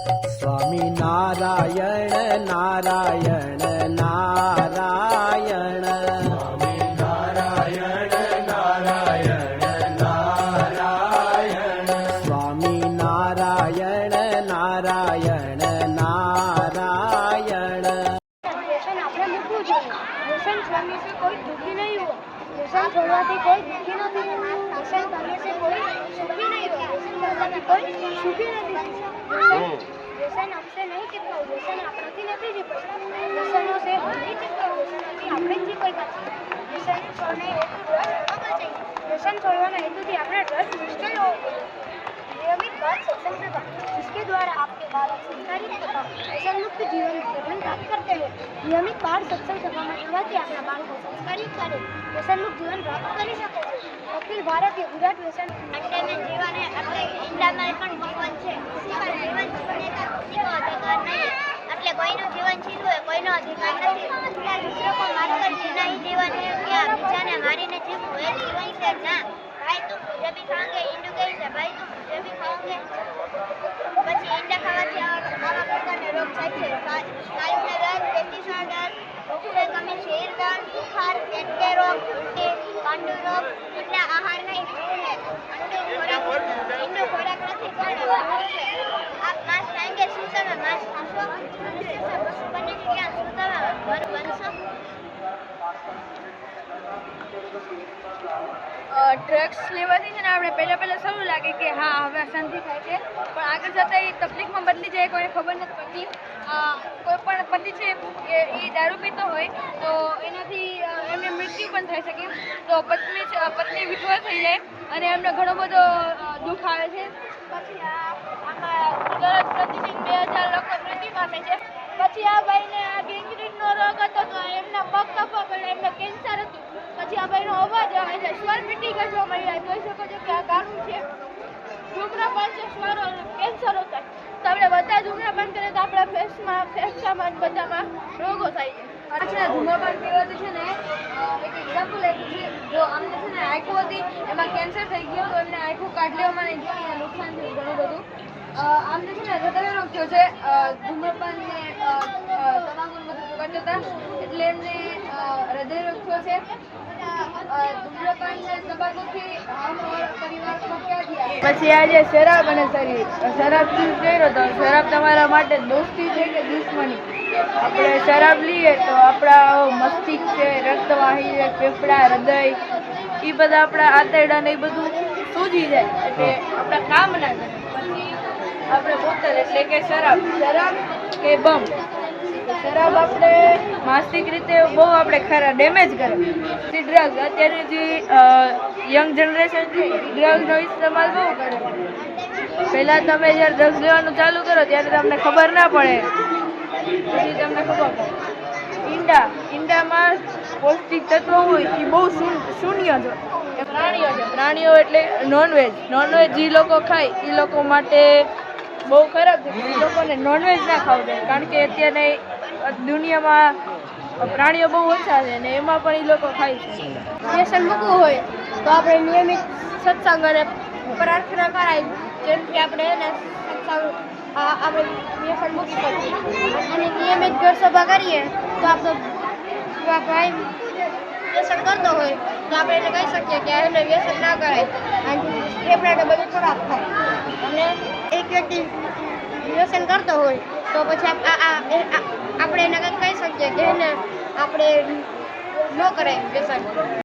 સ્વામી નારાયણ નારાયણ નારાયણ. સ્વામી નારાયણ નારાયણ નારાયણ. સ્વામી નારાયણ નારાયણ નારાયણ. આપણે મૂકવું જોઈએ. સ્વામી કોઈ દુઃખી નહીં હોય. વ્યસન છોડવાથી કોઈ દુઃખી નથી. વ્યસન કરને છે કોઈ સુખી નહીં વ્યસન કરવાથી કોઈ સુખી નથી. વ્યસન આપશે નહીં ચીપકાવું વ્યસન આપણાથી નથી ચીપકવું વ્યસનો છે નહીં ચીપકાવું વ્યસનોથી આપણે જ ચીપકાય વ્યસન છોડને વ્યસન છોડવાના હેતુથી આપણે રસ મુશ્કેલ હોવો નિયમિત બાળ સત્સંગ સભા जिसके द्वारा आपके बालक संस्कारित तथा મુક્ત જીવન જીવન પ્રાપ્ત કરते हैं નિયમિત બાળ સત્સંગ સભામાં જવાથી આપણા બાળકો સંસ્કારી કરે. વ્યસનમુક્ત જીવન પ્રાપ્ત કરી શકે છે. અખિલ ભારતીય ગુજરાત વ્યસન જીવન એટલે ઇન્ડિયામાં પણ જીવન છે. પણ જીવન જીવનો અધિકાર નહીં. એટલે કોઈનું જીવન છીનવું એ કોઈનો અધિકાર નથી. ત્યાં દૂસરો કોઈ માત્ર જીવન કે બીજાને મારીને જીવવું એ જીવન છે ના. અંડું રોગ ખોરાક નથી પણ આપ માંસ ખાંગે શું તમે માંસ ખાશો બને ક્યાં શું તમે ડ્રગ્સ લેવાથી છે ને આપણે પહેલાં પહેલાં સારું લાગે કે હા, હવે શાંતિ થાય છે. પણ આગળ જતાં એ તકલીફમાં બદલી જાય, કોઈને ખબર નથી પડતી. કોઈ પણ પતિ છે એ દારૂ પીતો હોય, તો એનાથી એમને મૃત્યુ પણ થઈ શકે. તો પત્ની પત્ની વિધવા થઈ જાય અને એમને ઘણો બધો દુઃખ આવે છે. પછી આમાં દરરોજ પ્રતિદિન બે હજાર લોકો મૃત્યુ પામે છે. પછી આ ભાઈને આ રોગ હતો તો એમના પગ કપા પડ્યા એમને કેન્સર હતું પછી આ ભાઈનો અવાજ આવે છે. સ્વર મીટી ગયો મળી જાય જોઈ શકો છો કે આ ગાળું છે. ધૂમ્રપાન છે સ્વર કેન્સર થાય તો આપણે બધા ધૂમ્રપાન કરીએ તો આપણા ફેસમાં ફેફસામાં બધામાં રોગો થાય છે. ધૂમ્રપાન પીવાથી છે ને એક એક્ઝામ્પલ જો આમને છે ને આંખો હતી, એમાં કેન્સર થઈ ગયું તો એમને આંખું કાઢ લેવામાં નહીં નુકસાન થયું ઘણું બધું. આમને છે ને હૃદય થયો છે ધૂમ્રપાન બધું એટલે એમને હૃદય રોગ થયો છે. પછી આજે શરાબ અને શરીર શરાબ ચૂઝ કર્યો તો શરાબ તમારા માટે દોસ્તી છે કે દુશ્મની? આપણે શરાબ લઈએ તો આપણા મસ્તિષ્ક છે રક્તવાહી છે ફેફડા હૃદય એ બધા આપણા આંતરડા ને એ બધું સૂજી જાય એટલે આપણા કામ ના કરે પછી આપણે બોતલ એટલે કે શરાબ. શરાબ કે બમ. શરાબ આપણે માનસિક રીતે બહુ આપણે ખરા ડેમેજ કરે. ડ્રગ્સ અત્યારે જે યંગ જનરેશન છે ડ્રગ્સનો ઇસ્તેમાલ બહુ કરે. પહેલાં તમે જ્યારે ડ્રગ્સ લેવાનું ચાલુ કરો, ત્યારે તમને ખબર ના પડે. પછી તમને ખબર પડે. ઈંડા, ઈંડામાં પૌષ્ટિક તત્વો હોય, એ બહુ શૂન્ય છે. પ્રાણીઓ છે. પ્રાણીઓ એટલે નોનવેજ નોનવેજ જે લોકો ખાય, એ લોકો માટે બહુ ખરાબ છે. એ લોકોને નોનવેજ ના ખાવું જોઈએ. કારણ કે અત્યારે દુનિયામાં પ્રાણીઓ બહુ ઓછા છે ને એમાં પણ એ લોકો ખાય છે. વ્યસન મૂકવું હોય તો આપણે નિયમિત સત્સંગ અને પ્રાર્થના કરાય, જેમ કે આપણે એને સત્સંગ આપણે વ્યસન મૂકી શકીએ. અને નિયમિત ઘર સભા કરીએ તો આપણો ભાઈ વ્યસન કરતો હોય, તો આપણે એને કહી શકીએ કે એને વ્યસન ના કરાય. અને એ ને બધું ખરાબ થાય. અને એક વ્યક્તિ વ્યસન કરતો હોય તો પછી આપણે એને કંઈક કહી શકીએ કે એને આપણે ન કરાય વ્યસન